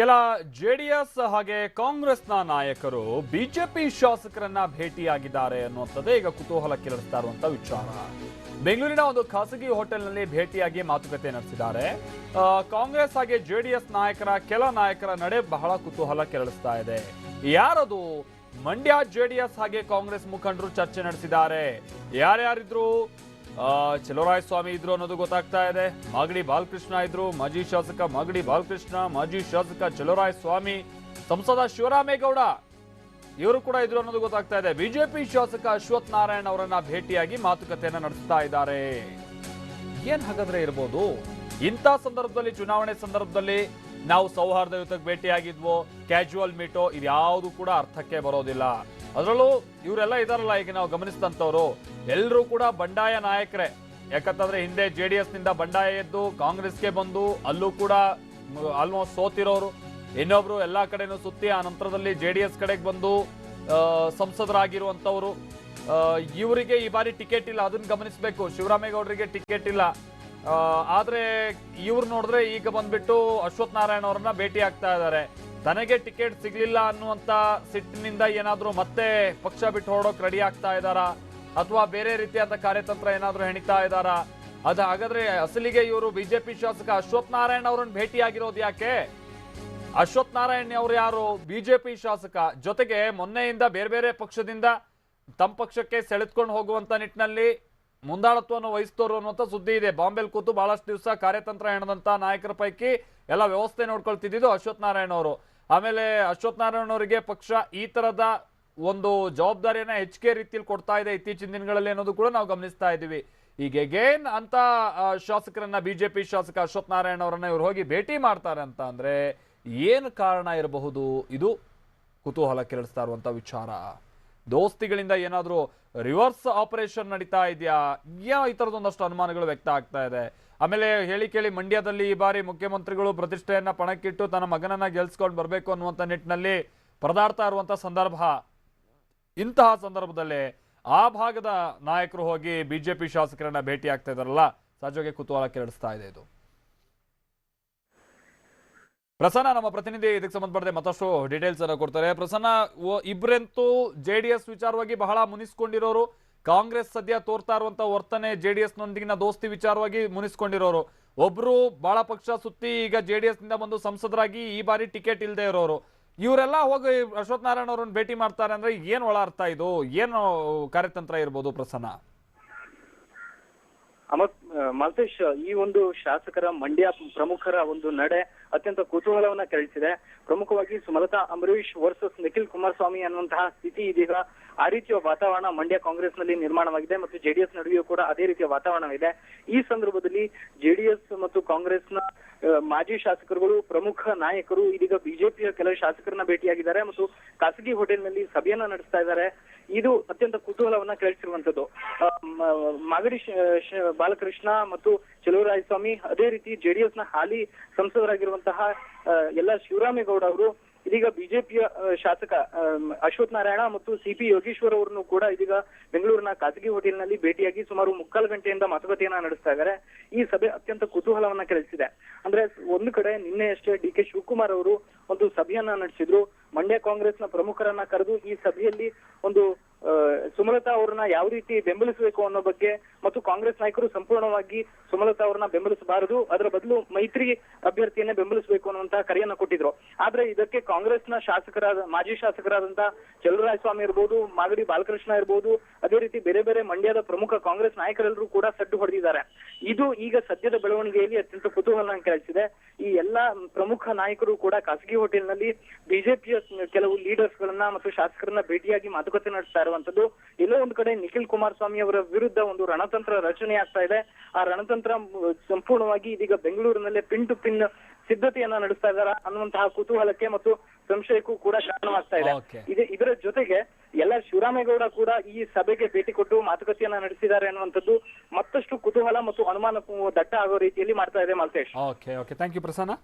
ಕೆಲ ಜೆಡಿಎಸ್ ಹಾಗೆ ಕಾಂಗ್ರೆಸ್ನ ನಾಯಕರು ಬಿಜೆಪಿ ಶಾಸಕರನ್ನ ಭೇಟಿಯಾಗಿದ್ದಾರೆ ಅನ್ನುವಂಥದ್ದೇ ಈಗ ಕುತೂಹಲ ಕೆರಳಿಸ್ತಾ ಇರುವಂತ ವಿಚಾರ. ಬೆಂಗಳೂರಿನ ಒಂದು ಖಾಸಗಿ ಹೋಟೆಲ್ನಲ್ಲಿ ಭೇಟಿಯಾಗಿ ಮಾತುಕತೆ ನಡೆಸಿದ್ದಾರೆ. ಕಾಂಗ್ರೆಸ್ ಹಾಗೆ ಜೆಡಿಎಸ್ ನಾಯಕರ, ಕೆಲ ನಾಯಕರ ನಡೆ ಬಹಳ ಕುತೂಹಲ ಕೆರಳಿಸ್ತಾ ಇದೆ. ಯಾರದು? ಮಂಡ್ಯ ಜೆಡಿಎಸ್ ಹಾಗೆ ಕಾಂಗ್ರೆಸ್ ಮುಖಂಡರು ಚರ್ಚೆ ನಡೆಸಿದ್ದಾರೆ. ಯಾರ್ಯಾರಿದ್ರು? ಸ್ವಾಮಿ ಇದ್ರು ಅನ್ನೋದು ಗೊತ್ತಾಗ್ತಾ ಇದೆ. ಮಾಗಡಿ ಬಾಲಕೃಷ್ಣ ಇದ್ರು, ಮಾಜಿ ಶಾಸಕ ಮಾಗಡಿ ಬಾಲಕೃಷ್ಣ, ಮಾಜಿ ಶಾಸಕ ಚಲುವರಾಯ ಸ್ವಾಮಿ, ಸಂಸದ ಶಿವರಾಮೇಗೌಡ ಇವರು ಕೂಡ ಇದ್ರು ಅನ್ನೋದು ಗೊತ್ತಾಗ್ತಾ ಇದೆ. ಬಿಜೆಪಿ ಶಾಸಕ ಅಶ್ವಥ್ ನಾರಾಯಣ್ ಅವರನ್ನ ಭೇಟಿಯಾಗಿ ಮಾತುಕತೆಯನ್ನ ನಡೆಸ್ತಾ ಇದ್ದಾರೆ. ಏನ್ ಹಾಗಾದ್ರೆ ಇರ್ಬೋದು? ಇಂಥ ಸಂದರ್ಭದಲ್ಲಿ, ಚುನಾವಣೆ ಸಂದರ್ಭದಲ್ಲಿ ನಾವು ಸೌಹಾರ್ದಯುತಕ್ಕೆ ಭೇಟಿಯಾಗಿದ್ವೋ ಕ್ಯಾಶುವಲ್ ಮೀಟೋ ಇದ್ಯಾವುದು ಕೂಡ ಅರ್ಥಕ್ಕೆ ಬರೋದಿಲ್ಲ. ಅದರಲ್ಲೂ ಇವರೆಲ್ಲ ಇದಾರಲ್ಲ, ಈಗ ನಾವು ಗಮನಿಸಿದಂಥವ್ರು. ಎಲ್ಲರೂ ಕೂಡ ಬಂಡಾಯ ನಾಯಕರೇ. ಯಾಕಂತಂದ್ರೆ ಹಿಂದೆ ಜೆ ಡಿ ಎಸ್ನಿಂದ ಬಂಡಾಯ ಎದ್ದು ಕಾಂಗ್ರೆಸ್ಗೆ ಬಂದು ಅಲ್ಲೂ ಕೂಡ ಆಲ್ಮೋಸ್ಟ್ ಸೋತಿರೋರು. ಇನ್ನೊಬ್ರು ಎಲ್ಲಾ ಕಡೆನೂ ಸುತ್ತಿ ಆ ನಂತರದಲ್ಲಿ ಜೆ ಡಿ ಎಸ್ ಕಡೆಗೆ ಬಂದು ಸಂಸದರಾಗಿರುವಂಥವ್ರು. ಇವರಿಗೆ ಈ ಬಾರಿ ಟಿಕೆಟ್ ಇಲ್ಲ, ಅದನ್ನ ಗಮನಿಸಬೇಕು. ಶಿವರಾಮೇಗೌಡರಿಗೆ ಟಿಕೆಟ್ ಇಲ್ಲ. ಆದ್ರೆ ಇವ್ರು ನೋಡಿದ್ರೆ ಈಗ ಬಂದ್ಬಿಟ್ಟು ಅಶ್ವಥ್ ನಾರಾಯಣ ಅವರನ್ನ ಭೇಟಿ ಆಗ್ತಾ ಇದ್ದಾರೆ. ತನಗೆ ಟಿಕೆಟ್ ಸಿಗಲಿಲ್ಲ ಅನ್ನುವಂತ ಸಿಟ್ಟಿನಿಂದ ಏನಾದರೂ ಮತ್ತೆ ಪಕ್ಷ ಬಿಟ್ಟು ಹೊರಡೋಕೆ ರೆಡಿ ಆಗ್ತಾ ಇದ್ದಾರಾ? ಅಥವಾ ಬೇರೆ ರೀತಿಯಾದ ಕಾರ್ಯತಂತ್ರ ಏನಾದರೂ ಹೆಣಿತಾ ಇದ್ದಾರಾ? ಅದ ಹಾಗಾದ್ರೆ ಅಸಲಿಗೆ ಇವರು ಬಿಜೆಪಿ ಶಾಸಕ ಅಶ್ವಥ್ ನಾರಾಯಣ್ ಅವರನ್ನು ಭೇಟಿಯಾಗಿರೋದು ಯಾಕೆ? ಅಶ್ವಥ್ ನಾರಾಯಣ್ ಅವರು ಯಾರು? ಬಿಜೆಪಿ ಶಾಸಕ. ಜೊತೆಗೆ ಮೊನ್ನೆಯಿಂದ ಬೇರೆ ಬೇರೆ ಪಕ್ಷದಿಂದ ತಮ್ಮ ಪಕ್ಷಕ್ಕೆ ಸೆಳೆದುಕೊಂಡು ಹೋಗುವಂತ ನಿಟ್ಟಿನಲ್ಲಿ ಮುಂದಾಳತ್ವವನ್ನು ವಹಿಸ್ತೋರು ಅನ್ನುವಂಥ ಸುದ್ದಿ ಇದೆ. ಬಾಂಬೆಲ್ ಕೂತು ಬಹಳಷ್ಟು ದಿವಸ ಕಾರ್ಯತಂತ್ರ ಹೆಣದಂತ ನಾಯಕರ ಪೈಕಿ ಎಲ್ಲ ವ್ಯವಸ್ಥೆ ನೋಡ್ಕೊಳ್ತಿದ್ದು ಅಶ್ವಥ್ ನಾರಾಯಣ್ ಅವರು. ಆಮೇಲೆ ಅಶ್ವಥ್ ನಾರಾಯಣ ಅವರಿಗೆ ಪಕ್ಷ ಈ ತರದ ಒಂದು ಜವಾಬ್ದಾರಿಯನ್ನ ಹೆಚ್ಚಿಗೆ ರೀತಿಯಲ್ಲಿ ಕೊಡ್ತಾ ಇದೆ ಇತ್ತೀಚಿನ ದಿನಗಳಲ್ಲಿ ಅನ್ನೋದು ಕೂಡ ನಾವು ಗಮನಿಸ್ತಾ ಇದ್ದೀವಿ. ಈಗ ಎಗೇನ್ ಅಂತ ಶಾಸಕರನ್ನ, ಬಿಜೆಪಿ ಶಾಸಕ ಅಶ್ವಥ್ ನಾರಾಯಣ ಅವರನ್ನ ಇವ್ರು ಹೋಗಿ ಭೇಟಿ ಮಾಡ್ತಾರೆ ಅಂತ ಅಂದ್ರೆ ಏನು ಕಾರಣ ಇರಬಹುದು? ಇದು ಕುತೂಹಲ ಕೆರಳಿಸ್ತಾ ಇರುವಂತ ವಿಚಾರ. ದೋಸ್ತಿಗಳಿಂದ ಏನಾದರೂ ರಿವರ್ಸ್ ಆಪರೇಷನ್ ನಡೀತಾ ಇದೆಯಾ? ಏನೋ ಈ ಥರದೊಂದಷ್ಟು ಅನುಮಾನಗಳು ವ್ಯಕ್ತ ಆಗ್ತಾ ಇದೆ. ಆಮೇಲೆ ಹೇಳಿ ಕೇಳಿ ಮಂಡ್ಯದಲ್ಲಿ ಈ ಬಾರಿ ಮುಖ್ಯಮಂತ್ರಿಗಳು ಪ್ರತಿಷ್ಠೆಯನ್ನ ಪಣಕ್ಕಿಟ್ಟು ತನ್ನ ಮಗನನ್ನ ಗೆಲ್ಸ್ಕೊಂಡು ಬರಬೇಕು ಅನ್ನುವಂಥ ನಿಟ್ಟಿನಲ್ಲಿ ಪರದಾಡ್ತಾ ಇರುವಂಥ ಸಂದರ್ಭ. ಇಂತಹ ಸಂದರ್ಭದಲ್ಲಿ ಆ ಭಾಗದ ನಾಯಕರು ಹೋಗಿ ಬಿಜೆಪಿ ಶಾಸಕರನ್ನ ಭೇಟಿ ಆಗ್ತಾ ಇದಾರಲ್ಲ ಸಹಜವಾಗಿ ಕುತೂಹಲ ಕೆರಳಿಸ್ತಾ ಇದೆ ಇದು. ಪ್ರಸನ್ನ, ನಮ್ಮ ಪ್ರತಿನಿಧಿ, ಇದಕ್ಕೆ ಸಂಬಂಧಪಟ್ಟಂತೆ ಮತ್ತಷ್ಟು ಡೀಟೇಲ್ಸ್ ಅನ್ನ ಕೊಡ್ತಾರೆ. ಪ್ರಸನ್ನ ಇಬ್ಬರಂತೂ ಜೆ ಡಿ ವಿಚಾರವಾಗಿ ಬಹಳ ಮುನಿಸ್ಕೊಂಡಿರೋರು. ಕಾಂಗ್ರೆಸ್ ಸದ್ಯ ತೋರ್ತಾ ಇರುವಂತ ವರ್ತನೆ ಜೆ ಡಿ ಎಸ್ ನೊಂದಿಗಿನ ದೋಸ್ತಿ ವಿಚಾರವಾಗಿ ಮುನಿಸ್ಕೊಂಡಿರೋರು. ಒಬ್ರು ಬಹಳ ಪಕ್ಷ ಸುತ್ತಿ ಈಗ ಜೆ ಡಿ ಎಸ್ನಿಂದ ಬಂದು ಸಂಸದರಾಗಿ ಈ ಬಾರಿ ಟಿಕೆಟ್ ಇಲ್ಲದೆ ಇರೋರು. ಇವರೆಲ್ಲ ಹೋಗಿ ಅಶ್ವಥ್ ನಾರಾಯಣ ಅವ್ರನ್ನ ಭೇಟಿ ಮಾಡ್ತಾರೆ ಅಂದ್ರೆ ಏನ್ ಒಳ ಅರ್ಥ ಇದು? ಏನು ಕಾರ್ಯತಂತ್ರ ಇರ್ಬೋದು ಪ್ರಸನ್ನ? ಅಮರ್ ಮಲ್ತೇಶ್, ಈ ಒಂದು ಶಾಸಕರ ಮಂಡ್ಯ ಪ್ರಮುಖರ ಒಂದು ನಡೆ ಅತ್ಯಂತ ಕುತೂಹಲವನ್ನ ಕೆರಳಿಸಿದೆ. ಪ್ರಮುಖವಾಗಿ ಸುಮಲತಾ ಅಂಬರೀಶ್ ವರ್ಸಸ್ ನಿಖಿಲ್ ಕುಮಾರಸ್ವಾಮಿ ಅನ್ನುವಂತಹ ಸ್ಥಿತಿ ಇದೀಗ ಆ ರೀತಿಯ ವಾತಾವರಣ ಮಂಡ್ಯ ಕಾಂಗ್ರೆಸ್ನಲ್ಲಿ ನಿರ್ಮಾಣವಾಗಿದೆ ಮತ್ತು ಜೆಡಿಎಸ್ ನಡುವೆಯೂ ಕೂಡ ಅದೇ ರೀತಿಯ ವಾತಾವರಣವಿದೆ. ಈ ಸಂದರ್ಭದಲ್ಲಿ ಜೆಡಿಎಸ್ ಮತ್ತು ಕಾಂಗ್ರೆಸ್ನ ಮಾಜಿ ಶಾಸಕರುಗಳು ಪ್ರಮುಖ ನಾಯಕರು ಇದೀಗ ಬಿಜೆಪಿಯ ಕೆಲವು ಶಾಸಕರನ್ನ ಭೇಟಿಯಾಗಿದ್ದಾರೆ ಮತ್ತು ಖಾಸಗಿ ಹೋಟೆಲ್ನಲ್ಲಿ ಸಭೆಯನ್ನ ನಡೆಸ್ತಾ ಇದ್ದಾರೆ. ಇದು ಅತ್ಯಂತ ಕುತೂಹಲವನ್ನ ಕೇಳಿಸಿರುವಂತದ್ದು ಮಾಗಡಿ ಬಾಲಕೃಷ್ಣ ಮತ್ತು ಸ್ವಾಮಿ ಅದೇ ರೀತಿ ಜೆಡಿಎಸ್ನ ಹಾಲಿ ಸಂಸದರಾಗಿರುವಂತಹ ಎಲ್ಲ ಶಿವರಾಮೇಗೌಡ ಅವರು, ಇದೀಗ ಬಿಜೆಪಿಯ ಶಾಸಕ ಅಶ್ವಥ್ ನಾರಾಯಣ ಮತ್ತು ಸಿಪಿ ಯೋಗೇಶ್ವರ್ ಅವರನ್ನು ಕೂಡ ಇದೀಗ ಬೆಂಗಳೂರಿನ ಖಾಸಗಿ ಹೋಟೆಲ್ನಲ್ಲಿ ಭೇಟಿಯಾಗಿ ಸುಮಾರು ಮುಕ್ಕಾಲು ಗಂಟೆಯಿಂದ ಮಾತುಕತೆಯನ್ನ ನಡೆಸ್ತಾ ಇದ್ದಾರೆ ಈ ಸಭೆ ಅತ್ಯಂತ ಕುತೂಹಲವನ್ನ ಕೆರಳಿಸಿದೆ. ಅಂದ್ರೆ ಒಂದು ಕಡೆ ನಿನ್ನೆಯಷ್ಟೇ ಡಿ ಕೆ ಶಿವಕುಮಾರ್ ಅವರು ಒಂದು ಸಭೆಯನ್ನ ನಡೆಸಿದ್ರು. ಮಂಡ್ಯ ಕಾಂಗ್ರೆಸ್ನ ಪ್ರಮುಖರನ್ನ ಕರೆದು ಈ ಸಭೆಯಲ್ಲಿ ಒಂದು ಸುಮಲತಾ ಅವರನ್ನ ಯಾವ ರೀತಿ ಬೆಂಬಲಿಸಬೇಕು ಅನ್ನೋ ಬಗ್ಗೆ ಮತ್ತು ಕಾಂಗ್ರೆಸ್ ನಾಯಕರು ಸಂಪೂರ್ಣವಾಗಿ ಸುಮಲತಾ ಅವರನ್ನ ಬೆಂಬಲಿಸಬಾರದು, ಅದರ ಬದಲು ಮೈತ್ರಿ ಅಭ್ಯರ್ಥಿಯನ್ನೇ ಬೆಂಬಲಿಸಬೇಕು ಅನ್ನುವಂತಹ ಕರೆಯನ್ನ ಕೊಟ್ಟಿದ್ರು. ಆದ್ರೆ ಇದಕ್ಕೆ ಕಾಂಗ್ರೆಸ್ನ ಶಾಸಕರಾದ, ಮಾಜಿ ಶಾಸಕರಾದಂತಹ ಸ್ವಾಮಿ ಇರ್ಬೋದು, ಮಾಗಡಿ ಬಾಲಕೃಷ್ಣ ಇರ್ಬೋದು, ಅದೇ ರೀತಿ ಬೇರೆ ಬೇರೆ ಮಂಡ್ಯದ ಪ್ರಮುಖ ಕಾಂಗ್ರೆಸ್ ನಾಯಕರೆಲ್ಲರೂ ಕೂಡ ಸಡ್ಡು ಹೊಡೆದಿದ್ದಾರೆ. ಇದು ಈಗ ಸದ್ಯದ ಬೆಳವಣಿಗೆಯಲ್ಲಿ ಅತ್ಯಂತ ಕುತೂಹಲ ಕೆರಳಿಸಿದೆ ಈ ಎಲ್ಲಾ ಪ್ರಮುಖ ನಾಯಕರು ಕೂಡ ಖಾಸಗಿ ಹೋಟೆಲ್ನಲ್ಲಿ ಬಿಜೆಪಿಯ ಕೆಲವು ಲೀಡರ್ಸ್ ಗಳನ್ನ ಮತ್ತು ಶಾಸಕರನ್ನ ಭೇಟಿಯಾಗಿ ಮಾತುಕತೆ ನಡೆಸ್ತಾ ಇರುವಂತದ್ದು. ಎಲ್ಲೋ ಒಂದು ಕಡೆ ನಿಖಿಲ್ ಕುಮಾರಸ್ವಾಮಿ ಅವರ ವಿರುದ್ಧ ಒಂದು ರಣತಂತ್ರ ರಚನೆ ಆಗ್ತಾ ಇದೆ. ಆ ರಣತಂತ್ರ ಸಂಪೂರ್ಣವಾಗಿ ಇದೀಗ ಬೆಂಗಳೂರಿನಲ್ಲೇ ಪಿನ್ ಟು ಪಿನ್ ಸಿದ್ಧತೆಯನ್ನ ನಡೆಸ್ತಾ ಇದ್ದಾರೆ ಅನ್ನುವಂತಹ ಕುತೂಹಲಕ್ಕೆ ಮತ್ತು ಸಂಶಯಕ್ಕೂ ಕೂಡ ಕಾರಣವಾಗ್ತಾ ಇದೆ. ಇದೆ ಇದರ ಜೊತೆಗೆ ಎಲ್ಲ ಶಿವರಾಮೇಗೌಡ ಕೂಡ ಈ ಸಭೆಗೆ ಭೇಟಿ ಕೊಟ್ಟು ಮಾತುಕತೆಯನ್ನ ನಡೆಸಿದ್ದಾರೆ ಅನ್ನುವಂಥದ್ದು ಮತ್ತಷ್ಟು ಕುತೂಹಲ ಮತ್ತು ಅನುಮಾನ ದಟ್ಟ ಆಗೋ ರೀತಿಯಲ್ಲಿ ಮಾಡ್ತಾ ಇದೆ Malthesh. Okay okay thank you Prasanna.